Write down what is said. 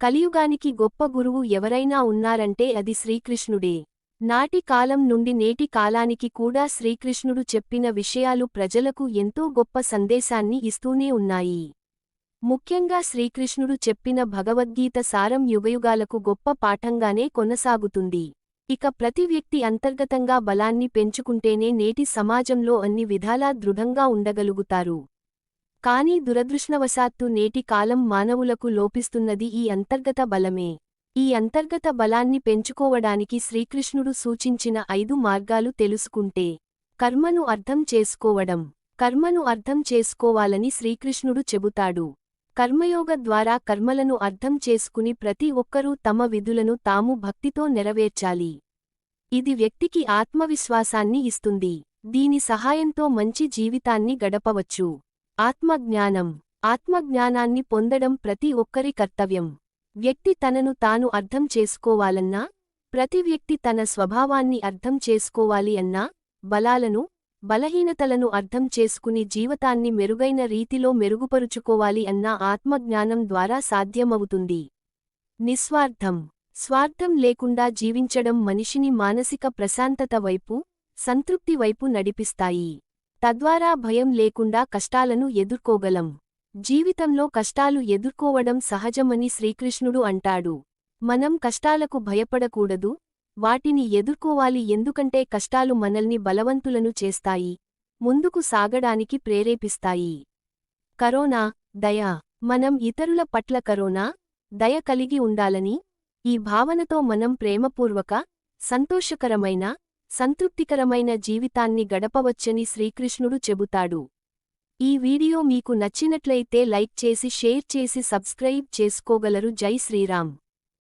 కలియుగానికి గొప్ప గురువు ఎవరైనా ఉన్నారంటే అది శ్రీకృష్ణుడే. నాటి కాలం నుండి నేటి కాలానికి కూడా శ్రీకృష్ణుడు చెప్పిన విషయాలు ప్రజలకు ఎంతో గొప్ప సందేశాన్ని ఇస్తూనే ఉన్నాయి. ముఖ్యంగా శ్రీకృష్ణుడు చెప్పిన భగవద్గీత సారం యుగయుగాలకు గొప్ప పాఠంగానే కొనసాగుతుంది. ఇక ప్రతి వ్యక్తి అంతర్గతంగా బలాన్ని పెంచుకుంటేనే నేటి సమాజంలో అన్ని విధాలా దృఢంగా ఉండగలుగుతారు. కానీ దురదృష్టవశాత్తు నేటి కాలం మానవులకు లోపిస్తున్నది ఈ అంతర్గత బలమే. ఈ అంతర్గత బలాన్ని పెంచుకోవడానికి శ్రీకృష్ణుడు సూచించిన ఐదు మార్గాలు తెలుసుకుంటే. కర్మను అర్థం చేసుకోవడం. కర్మను అర్థం చేసుకోవాలని శ్రీకృష్ణుడు చెబుతాడు. కర్మయోగ ద్వారా కర్మలను అర్థం చేసుకుని ప్రతి ఒక్కరూ తమ విధులను తాము భక్తితో నెరవేర్చాలి. ఇది వ్యక్తికి ఆత్మవిశ్వాసాన్ని ఇస్తుంది. దీని సహాయంతో మంచి జీవితాన్ని గడపవచ్చు. ఆత్మజ్ఞానం. ఆత్మజ్ఞానాన్ని పొందడం ప్రతి ఒక్కరి కర్తవ్యం. వ్యక్తి తనను తాను అర్థం చేసుకోవాలన్నా ప్రతి వ్యక్తి తన స్వభావాన్ని అర్థం చేసుకోవాలి అన్నా బలాలను బలహీనతలను అర్థం చేసుకుని జీవితాన్ని మెరుగైన రీతిలో మెరుగుపరుచుకోవాలి అన్న ఆత్మజ్ఞానం ద్వారా సాధ్యమవుతుంది. నిస్వార్థం. స్వార్థం లేకుండా జీవించడం మనిషిని మానసిక ప్రశాంతత వైపు సంతృప్తి వైపు నడిపిస్తాయి. తద్వారా భయం లేకుండా కష్టాలను ఎదుర్కోగలం. జీవితంలో కష్టాలు ఎదుర్కోవడం సహజమని శ్రీకృష్ణుడు అంటాడు. మనం కష్టాలకు భయపడకూడదు. వాటిని ఎదుర్కోవాలి ఎందుకంటే కష్టాలు మనల్ని బలవంతులను చేస్తాయి. ముందుకు సాగడానికి ప్రేరేపిస్తాయి. కరోనా దయ. మనం ఇతరుల పట్ల కరోనా దయ కలిగి ఉండాలని ఈ భావనతో మనం ప్రేమపూర్వక సంతోషకరమైన సంతృప్తికరమైన జీవితాన్ని గడపవచ్చని శ్రీకృష్ణుడు చెబుతాడు. ఈ వీడియో మీకు నచ్చినట్లయితే లైక్ చేసి షేర్ చేసి సబ్స్క్రైబ్ చేసుకోగలరు. జై శ్రీరామ్.